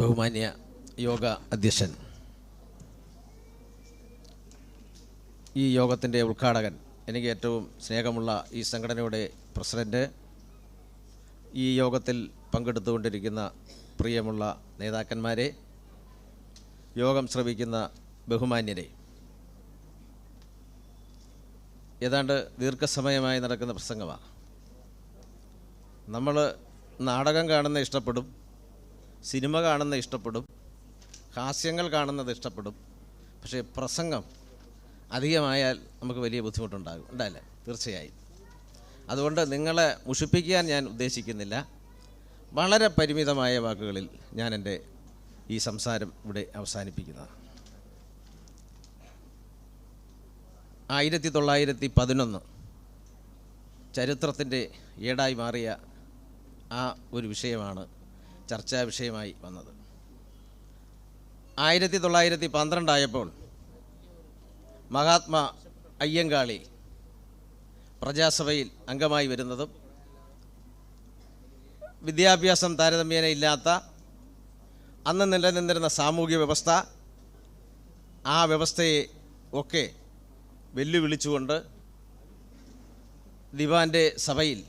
ബഹുമാന്യ യോഗ അധ്യക്ഷൻ. ഈ യോഗത്തിന്റെ ഉദ്ഘാടകൻ എനിക്ക് ഏറ്റവും സ്നേഹമുള്ള ഈ സംഘടനയുടെ പ്രസിഡന്റ് ഈ യോഗത്തിൽ പങ്കെടുത്തുകൊണ്ടിരിക്കുന്ന പ്രിയമുള്ള നേതാക്കന്മാരെ യോഗം ശ്രവിക്കുന്ന ബഹുമാന്യരെ. ഏതാണ്ട് ദീർഘസമയമായി നടക്കുന്ന പ്രസംഗമാണ് നമ്മൾ നാടകം കാണുന്ന ഇഷ്ടപ്പെടും. സിനിമ കാണുന്ന ഇഷ്ടപ്പെടും. ഹാസ്യങ്ങൾ കാണുന്നത് ഇഷ്ടപ്പെടും. പക്ഷേ പ്രസംഗം അധികമായാൽ നമുക്ക് വലിയ ബുദ്ധിമുട്ടുണ്ടാകും. ഉണ്ടല്ലേ തീർച്ചയായും. അതുകൊണ്ട് നിങ്ങളെ മുഷിപ്പിക്കാൻ ഞാൻ ഉദ്ദേശിക്കുന്നില്ല. വളരെ പരിമിതമായ വാക്കുകളിൽ ഞാൻ എന്റെ ഈ സംസാരം ഇവിടെ അവസാനിപ്പിക്കുന്നതാണ് ആയിരത്തി തൊള്ളായിരത്തി പതിനൊന്ന് ചരിത്രത്തിന്റെ ഏടായി മാറിയ ആ ഒരു വിഷയമാണ് ചർച്ചാ വിഷയമായി വന്നത്. ആയിരത്തി തൊള്ളായിരത്തി പന്ത്രണ്ടായപ്പോൾ മഹാത്മാ അയ്യങ്കാളി പ്രജാസഭയിൽ അംഗമായി വരുന്നതും വിദ്യാഭ്യാസം താരതമ്യേന ഇല്ലാത്ത അന്ന് നിലനിന്നിരുന്ന സാമൂഹ്യ വ്യവസ്ഥ ആ വ്യവസ്ഥയെ ഒക്കെ വെല്ലുവിളിച്ചുകൊണ്ട് ദിവാന്റെ സഭയിൽ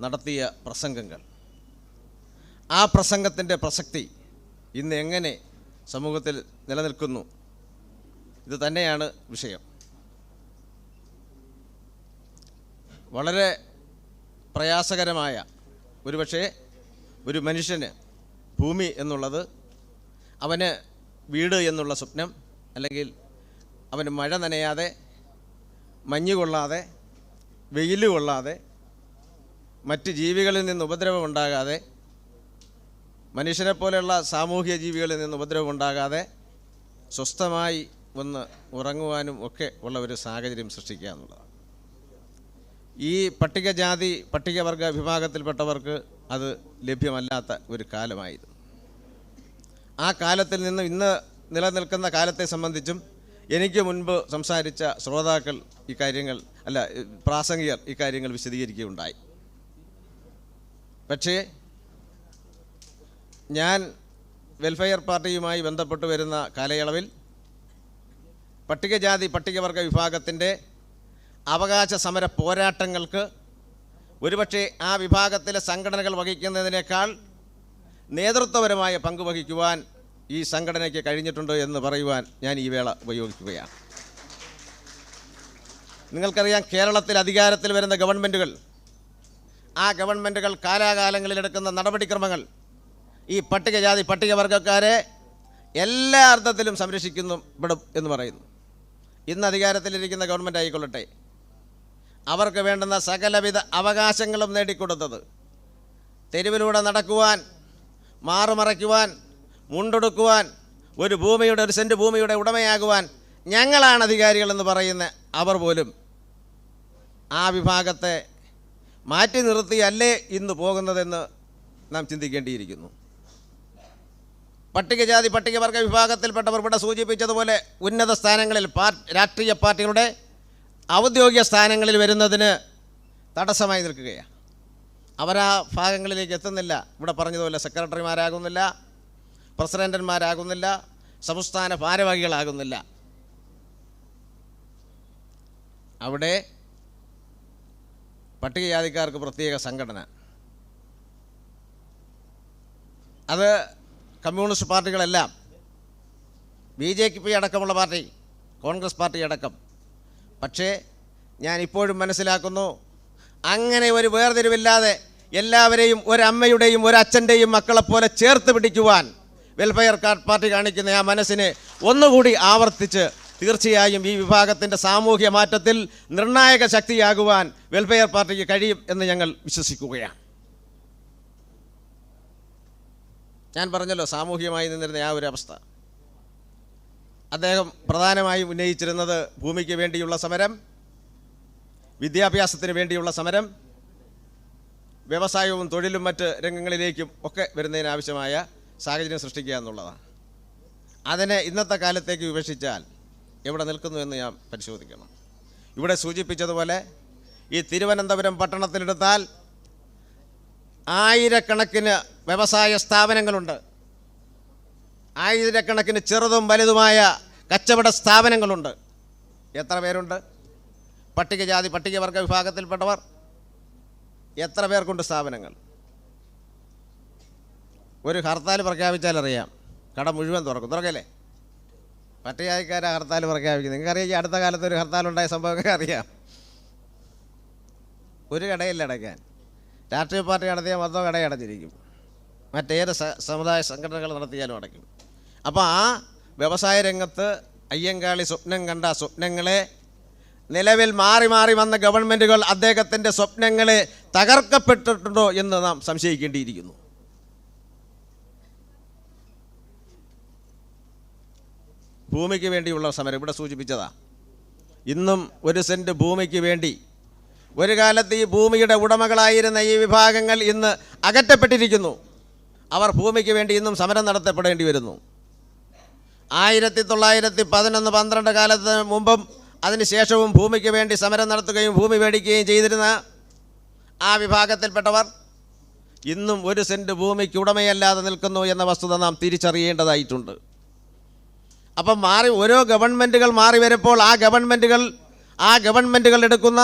നടത്തിയ പ്രസംഗങ്ങൾ. ആ പ്രസംഗത്തിന്റെ പ്രസക്തി ഇന്ന് എങ്ങനെ സമൂഹത്തിൽ നിലനിൽക്കുന്നു? ഇത് തന്നെയാണ് വിഷയം. വളരെ പ്രയാസകരമായ ഒരുപക്ഷെ ഒരു മനുഷ്യന് ഭൂമി എന്നുള്ളത് അവന് വീട് എന്നുള്ള സ്വപ്നം അല്ലെങ്കിൽ അവന് മഴ നനയാതെ മഞ്ഞ് കൊള്ളാതെ വെയിൽ കൊള്ളാതെ മറ്റ് ജീവികളിൽ നിന്ന് ഉപദ്രവം ഉണ്ടാകാതെ മനുഷ്യനെ പോലെയുള്ള സാമൂഹിക ജീവികളിൽ നിന്ന് ഉപദ്രവം ഉണ്ടാകാതെ സ്വസ്ഥമായി ഒന്ന് ഉറങ്ങുവാനും ഒക്കെ ഉള്ള ഒരു സാഹചര്യം സൃഷ്ടിക്കുക എന്നുള്ളതാണ്. ഈ പട്ടികജാതി പട്ടികവർഗ വിഭാഗത്തിൽപ്പെട്ടവർക്ക് അത് ലഭ്യമല്ലാത്ത ഒരു കാലമായിരുന്നു. ആ കാലത്തിൽ നിന്ന് ഇന്ന് നിലനിൽക്കുന്ന കാലത്തെ സംബന്ധിച്ചും എനിക്ക് മുൻപ് സംസാരിച്ച ശ്രോതാക്കൾ ഇക്കാര്യങ്ങൾ അല്ല പ്രാസംഗികർ ഇക്കാര്യങ്ങൾ വിശദീകരിക്കുകയുണ്ടായി. പക്ഷേ ഞാൻ വെൽഫെയർ പാർട്ടിയുമായി ബന്ധപ്പെട്ട് വരുന്ന കാലയളവിൽ പട്ടികജാതി പട്ടികവർഗ വിഭാഗത്തിന്റെ അവകാശ സമര പോരാട്ടങ്ങൾക്ക് ഒരുപക്ഷെ ആ വിഭാഗത്തിലെ സംഘടനകൾ വഹിക്കുന്നതിനേക്കാൾ നേതൃത്വപരമായ പങ്ക് വഹിക്കുവാൻ ഈ സംഘടനയ്ക്ക് കഴിഞ്ഞിട്ടുണ്ട് എന്ന് പറയുവാൻ ഞാൻ ഈ വേള ഉപയോഗിക്കുകയാണ്. നിങ്ങൾക്കറിയാം കേരളത്തിൽ അധികാരത്തിൽ വരുന്ന ഗവൺമെന്റുകൾ ആ ഗവൺമെന്റുകൾ കാലാകാലങ്ങളിൽ എടുക്കുന്ന നടപടിക്രമങ്ങൾ ഈ പട്ടികജാതി പട്ടികവർഗക്കാരെ എല്ലാ അർത്ഥത്തിലും സംരക്ഷിക്കുന്നു പെടും എന്ന് പറയുന്നു. ഇന്ന് അധികാരത്തിലിരിക്കുന്ന ഗവൺമെന്റ് ആയിക്കൊള്ളട്ടെ. അവർക്ക് വേണ്ടുന്ന സകലവിധ അവകാശങ്ങളും നേടിക്കൊടുത്തത്. തെരുവിലൂടെ നടക്കുവാൻ മാറുമറയ്ക്കുവാൻ മുണ്ടെടുക്കുവാൻ ഒരു ഭൂമിയുടെ ഒരു സെന്റ് ഭൂമിയുടെ ഉടമയാകുവാൻ ഞങ്ങളാണ് അധികാരികളെന്ന് പറയുന്ന അവർ പോലും ആ വിഭാഗത്തെ മാറ്റി നിർത്തിയല്ലേ ഇന്ന് പോകുന്നതെന്ന് നാം ചിന്തിക്കേണ്ടിയിരിക്കുന്നു. പട്ടികജാതി പട്ടികവർഗ വിഭാഗത്തിൽപ്പെട്ടവർ ഇവിടെ സൂചിപ്പിച്ചതുപോലെ ഉന്നത സ്ഥാനങ്ങളിൽ പാർട്ടി രാഷ്ട്രീയ പാർട്ടികളുടെ ഔദ്യോഗിക സ്ഥാനങ്ങളിൽ വരുന്നതിന് തടസ്സമായി നിൽക്കുകയാണ്. അവരാ ഭാഗങ്ങളിലേക്ക് എത്തുന്നില്ല. ഇവിടെ പറഞ്ഞതുപോലെ സെക്രട്ടറിമാരാകുന്നില്ല പ്രസിഡന്റന്മാരാകുന്നില്ല സംസ്ഥാന ഭാരവാഹികളാകുന്നില്ല. അവിടെ പട്ടികജാതിക്കാർക്ക് പ്രത്യേക സംഘടന. അത് കമ്മ്യൂണിസ്റ്റ് പാർട്ടികളെല്ലാം ബി ജെ പി അടക്കമുള്ള പാർട്ടി കോൺഗ്രസ് പാർട്ടി അടക്കം. പക്ഷേ ഞാൻ ഇപ്പോഴും മനസ്സിലാക്കുന്നു അങ്ങനെ ഒരു വേർതിരിവില്ലാതെ എല്ലാവരെയും ഒരമ്മയുടെയും ഒരച്ഛന്റെയും മക്കളെപ്പോലെ ചേർത്ത് പിടിക്കുവാൻ വെൽഫെയർ കാർഡ് പാർട്ടി കാണിക്കുന്ന ആ മനസ്സിനെ ഒന്നുകൂടി ആവർത്തിച്ച് തീർച്ചയായും ഈ വിഭാഗത്തിന്റെ സാമൂഹ്യ മാറ്റത്തിൽ നിർണായക ശക്തിയാകുവാൻ വെൽഫെയർ പാർട്ടിക്ക് കഴിയും എന്ന് ഞങ്ങൾ വിശ്വസിക്കുകയാണ്. ഞാൻ പറഞ്ഞല്ലോ സാമൂഹികമായി നിന്നിരുന്ന ആ ഒരു അവസ്ഥ. അദ്ദേഹം പ്രധാനമായും ഉന്നയിച്ചിരുന്നത് ഭൂമിക്ക് വേണ്ടിയുള്ള സമരം വിദ്യാഭ്യാസത്തിന് വേണ്ടിയുള്ള സമരം വ്യവസായവും തൊഴിലും മറ്റ് രംഗങ്ങളിലേക്കും ഒക്കെ വരുന്നതിനാവശ്യമായ സാഹചര്യം സൃഷ്ടിക്കുക എന്നുള്ളതാണ്. അതിനെ ഇന്നത്തെ കാലത്തേക്ക് വിവക്ഷിച്ചാൽ എവിടെ നിൽക്കുന്നു എന്ന് ഞാൻ പരിശോധിക്കണം. ഇവിടെ സൂചിപ്പിച്ചതുപോലെ ഈ തിരുവനന്തപുരം പട്ടണത്തിലെടുത്താൽ ആയിരക്കണക്കിന് വ്യവസായ സ്ഥാപനങ്ങളുണ്ട്. ആയിരക്കണക്കിന് ചെറുതും വലുതുമായ കച്ചവട സ്ഥാപനങ്ങളുണ്ട്. എത്ര പേരുണ്ട്? പട്ടികജാതി പട്ടികവർഗ വിഭാഗത്തിൽപ്പെട്ടവർ. എത്ര പേർക്കുണ്ട് സ്ഥാപനങ്ങൾ? ഒരു ഹർത്താൽ പ്രഖ്യാപിച്ചാൽ അറിയാം. കട മുഴുവൻ തുറക്കും. തുറക്കല്ലേ? പട്ടികജാതിക്കാരാ ഹർത്താൽ പ്രഖ്യാപിക്കുന്നത്. നിങ്ങൾക്കറിയാം അടുത്ത കാലത്ത് ഒരു ഹർത്താൽ ഉണ്ടായ സംഭവമൊക്കെ അറിയാം. ഒരു കടയില്ല അടയ്ക്കാൻ. രാഷ്ട്രീയ പാർട്ടി നടത്തിയാൽ മൊത്തം കടയടച്ചിരിക്കും മറ്റേത് സമുദായ സംഘടനകൾ നടത്തിയാലും അടയ്ക്കും. അപ്പോൾ ആ വ്യവസായ രംഗത്ത് അയ്യങ്കാളി സ്വപ്നം കണ്ട സ്വപ്നങ്ങളെ നിലവിൽ മാറി മാറി വന്ന ഗവൺമെന്റുകൾ അദ്ദേഹത്തിന്റെ സ്വപ്നങ്ങളെ തകർക്കപ്പെട്ടിട്ടുണ്ടോ എന്ന് നാം സംശയിക്കേണ്ടിയിരിക്കുന്നു. ഭൂമിക്ക് വേണ്ടിയുള്ള സമരം ഇവിടെ സൂചിപ്പിച്ചതാ. ഇന്നും ഒരു സെന്റ് ഭൂമിക്ക് വേണ്ടി ഒരു കാലത്ത് ഈ ഭൂമിയുടെ ഉടമകളായിരുന്ന ഈ വിഭാഗങ്ങൾ ഇന്ന് അകറ്റപ്പെട്ടിരിക്കുന്നു. അവർ ഭൂമിക്ക് വേണ്ടി ഇന്നും സമരം നടത്തപ്പെടേണ്ടി വരുന്നു. ആയിരത്തി തൊള്ളായിരത്തി പതിനൊന്ന് പന്ത്രണ്ട് കാലത്ത് മുമ്പും അതിനുശേഷവും ഭൂമിക്ക് വേണ്ടി സമരം നടത്തുകയും ഭൂമി മേടിക്കുകയും ചെയ്തിരുന്ന ആ വിഭാഗത്തിൽപ്പെട്ടവർ ഇന്നും ഒരു സെന്റ് ഭൂമിക്ക് ഉടമയല്ലാതെ നിൽക്കുന്നു എന്ന വസ്തുത നാം തിരിച്ചറിയേണ്ടതായിട്ടുണ്ട്. അപ്പം മാറി ഓരോ ഗവൺമെന്റുകൾ മാറി വരുമ്പോൾ ആ ഗവൺമെന്റുകൾ ആ ഗവൺമെന്റുകൾ എടുക്കുന്ന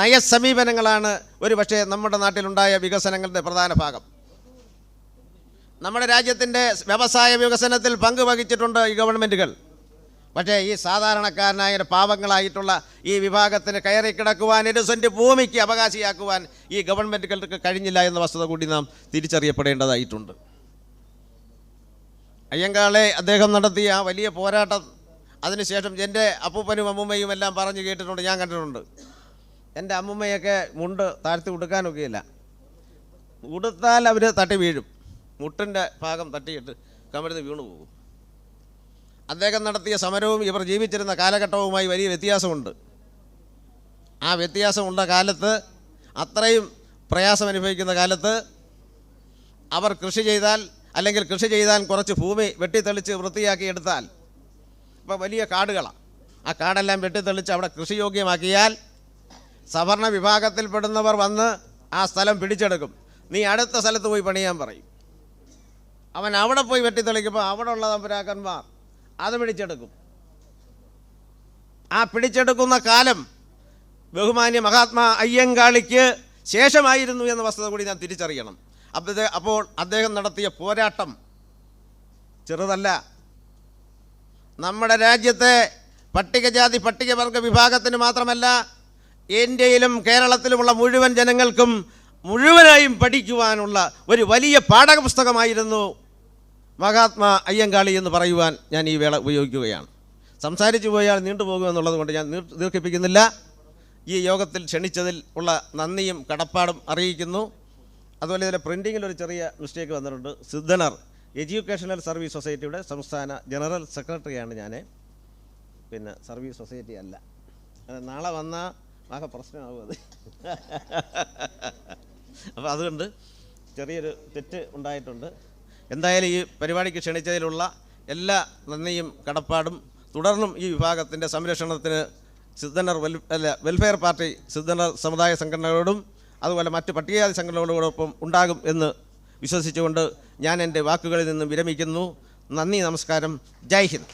നയസമീപനങ്ങളാണ് ഒരു പക്ഷേ നമ്മുടെ നാട്ടിലുണ്ടായ വികസനങ്ങളുടെ പ്രധാന ഭാഗം. നമ്മുടെ രാജ്യത്തിന്റെ വ്യവസായ വികസനത്തിൽ പങ്കുവഹിച്ചിട്ടുണ്ട് ഈ ഗവൺമെന്റുകൾ. പക്ഷേ ഈ സാധാരണക്കാരനായ പാവങ്ങളായിട്ടുള്ള ഈ വിഭാഗത്തിന് കയറി കിടക്കുവാൻ സെന്റ് ഭൂമിക്ക് അവകാശിയാക്കുവാൻ ഈ ഗവൺമെന്റുകൾക്ക് കഴിഞ്ഞില്ല എന്ന വസ്തുത കൂടി നാം തിരിച്ചറിയപ്പെടേണ്ടതായിട്ടുണ്ട്. അയ്യങ്കാളെ അദ്ദേഹം നടത്തിയ വലിയ പോരാട്ടം അതിനുശേഷം എന്റെ അപ്പൂപ്പനും അമ്മൂമ്മയും എല്ലാം പറഞ്ഞു കേട്ടിട്ടുണ്ട് ഞാൻ കണ്ടിട്ടുണ്ട്. എന്റെ അമ്മമ്മയൊക്കെ മുണ്ട് താഴ്ത്തി ഉടുക്കാനൊക്കെയില്ല. ഉടുത്താൽ അവർ തട്ടി വീഴും. മുട്ടിന്റെ ഭാഗം തട്ടിയിട്ട് കമരുന്ന് വീണു പോകും. അദ്ദേഹം നടത്തിയ സമരവും ഇവർ ജീവിച്ചിരുന്ന കാലഘട്ടവുമായി വലിയ വ്യത്യാസമുണ്ട്. ആ വ്യത്യാസമുള്ള കാലത്ത് അത്രയും പ്രയാസം അനുഭവിക്കുന്ന കാലത്ത് അവർ കൃഷി ചെയ്താൽ അല്ലെങ്കിൽ കൃഷി ചെയ്താൽ കുറച്ച് ഭൂമി വെട്ടിത്തെളിച്ച് വൃത്തിയാക്കി എടുത്താൽ ഇപ്പോൾ വലിയ കാടുകളാണ് ആ കാടെല്ലാം വെട്ടിത്തെളിച്ച് അവിടെ കൃഷിയോഗ്യമാക്കിയാൽ സവർണ വിഭാഗത്തിൽപ്പെടുന്നവർ വന്ന് ആ സ്ഥലം പിടിച്ചെടുക്കും. നീ അടുത്ത സ്ഥലത്ത് പോയി പണിയാൻ പറയും. അവൻ അവിടെ പോയി വെട്ടിത്തെളിക്കുമ്പോൾ അവിടെ ഉള്ള തമ്പുരാക്കന്മാർ അത് പിടിച്ചെടുക്കും. ആ പിടിച്ചെടുക്കുന്ന കാലം ബഹുമാന്യ മഹാത്മാ അയ്യങ്കാളിക്ക് ശേഷമായിരുന്നു എന്ന വസ്തുത കൂടി ഞാൻ തിരിച്ചറിയണം. അപ്പോൾ അപ്പോൾ അദ്ദേഹം നടത്തിയ പോരാട്ടം ചെറുതല്ല. നമ്മുടെ രാജ്യത്തെ പട്ടികജാതി പട്ടികവർഗ വിഭാഗത്തിന് മാത്രമല്ല ഇന്ത്യയിലും കേരളത്തിലുമുള്ള മുഴുവൻ ജനങ്ങൾക്കും മുഴുവനായും പഠിക്കുവാനുള്ള ഒരു വലിയ പാഠപുസ്തകമായിരുന്നു മഹാത്മാ അയ്യങ്കാളി എന്ന് പറയുവാൻ ഞാൻ ഈ വേള ഉപയോഗിക്കുകയാണ്. സംസാരിച്ചു പോയാൽ നീണ്ടുപോകുമെന്നുള്ളത് കൊണ്ട് ഞാൻ ദീർഘിപ്പിക്കുന്നില്ല. ഈ യോഗത്തിൽ ക്ഷണിച്ചതിൽ ഉള്ള നന്ദിയും കടപ്പാടും അറിയിക്കുന്നു. അതുപോലെ ഇതിലെ പ്രിന്റിങ്ങിൽ ഒരു ചെറിയ മിസ്റ്റേക്ക് വന്നിട്ടുണ്ട്. സിദ്ധനർ എഡ്യൂക്കേഷണൽ സർവീസ് സൊസൈറ്റിയുടെ സംസ്ഥാന ജനറൽ സെക്രട്ടറിയാണ് ഞാൻ പിന്നെ സർവീസ് സൊസൈറ്റി അല്ല. നാളെ വന്നാൽ ആകെ പ്രശ്നമാകും അത്. അപ്പോൾ അതുകൊണ്ട് ചെറിയൊരു തെറ്റ് ഉണ്ടായിട്ടുണ്ട്. എന്തായാലും ഈ പരിപാടിക്ക് ക്ഷണിച്ചതിലുള്ള എല്ലാ നന്ദിയും കടപ്പാടും. തുടർന്നും ഈ വിഭാഗത്തിന്റെ സംരക്ഷണത്തിന് സിദ്ധനർ വെൽ അല്ല വെൽഫെയർ പാർട്ടി സിദ്ധനർ സമുദായ സംഘടനകളോടും അതുപോലെ മറ്റ് പട്ടികജാതി സംഘടനകളോടൊപ്പം ഉണ്ടാകും എന്ന് വിശ്വസിച്ചുകൊണ്ട് ഞാൻ എന്റെ വാക്കുകളിൽ നിന്നും വിരമിക്കുന്നു. നന്ദി നമസ്കാരം. ജയ് ഹിന്ദ്.